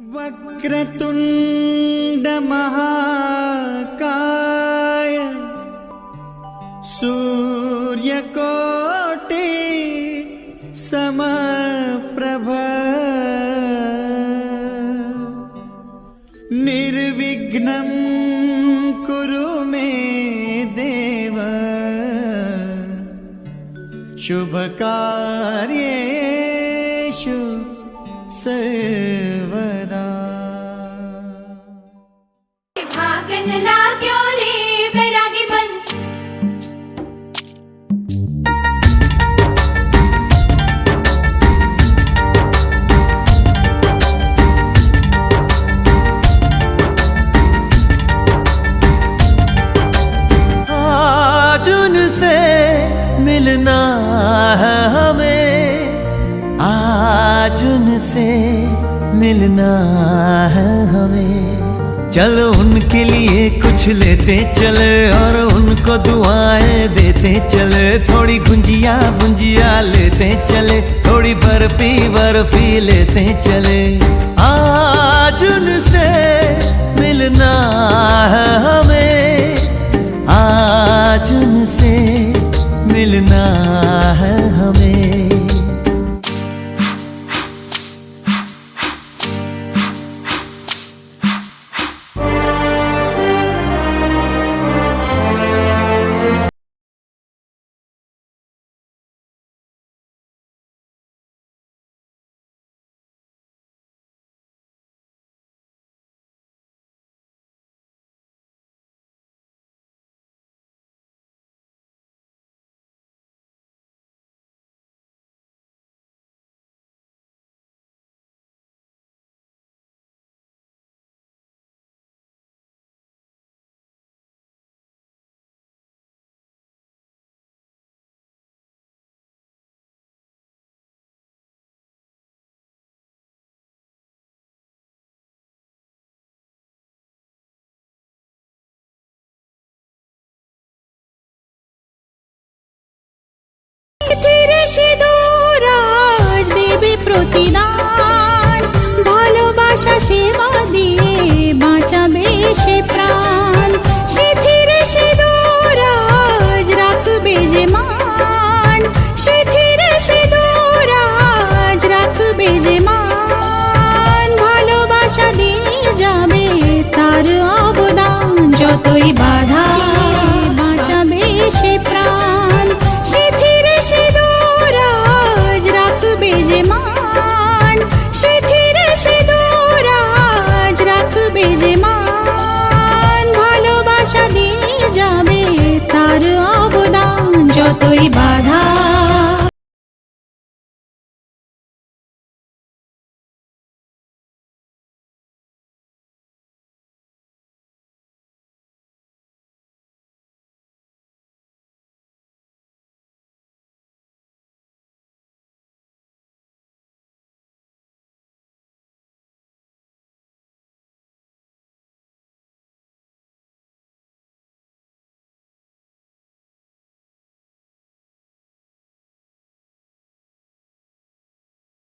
वक्रतुण्डमहाकाय सूर्यकोटि समप्रभ। निर्विघ्नं कुरु मे देव। शुभकार्येषु सर्वदा उनसे मिलना है हमें। चलो उनके लिए कुछ लेते, चले और उनको दुआएँ देते, चले थोड़ी गुंजिया गुंजिया लेते, चले थोड़ी बर्फ़ी बर्फ़ी लेते, चले आज उनसे मिलना है हमें। आज उनसे मिलना है हमें। সিঁদুর আজ দেবে প্রতিদান। ভালোবাসা সেবা দিয়ে বাঁচাবে সে প্রাণ। সিথির সিঁদুর আজ রাখবে মান। সিথিরে সিঁদুর আজ রাখবে pedir mais.